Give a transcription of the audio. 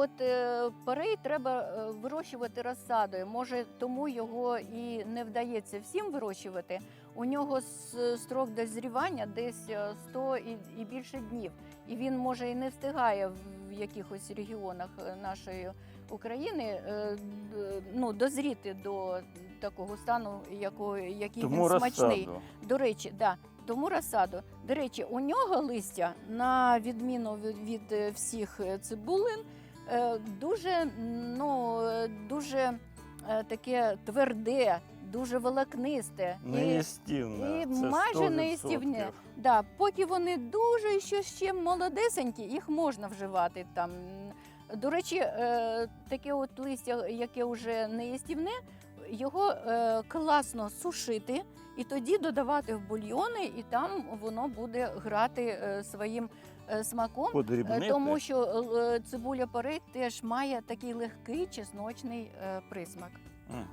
От е, парей треба е, вирощувати розсадою. Може, тому його і не вдається всім вирощувати. У нього строк дозрівання десь е, 100 і, і більше днів. І він може і не встигає в якихось регіонах е, нашої України е, ну, дозріти до такого стану, який Тому він смачний. розсаду. До речі, да, тому розсаду. До речі, у нього листя, на відміну від, е, всіх е, цибулин, е, дуже, ну, е, дуже е, таке тверде, дуже волокнисте. Неїстівне. і це майже неїстівне. да, поки вони дуже ще, ще молодесенькі, їх можна вживати там. До речі, е, таке от листя, яке вже неїстівне, його е, класно сушити і тоді додавати в бульйони, і там воно буде грати е, своїм е, смаком. Подрібнити. Е, Тому що е, цибуля пари теж має такий легкий чесночний е, присмак. М.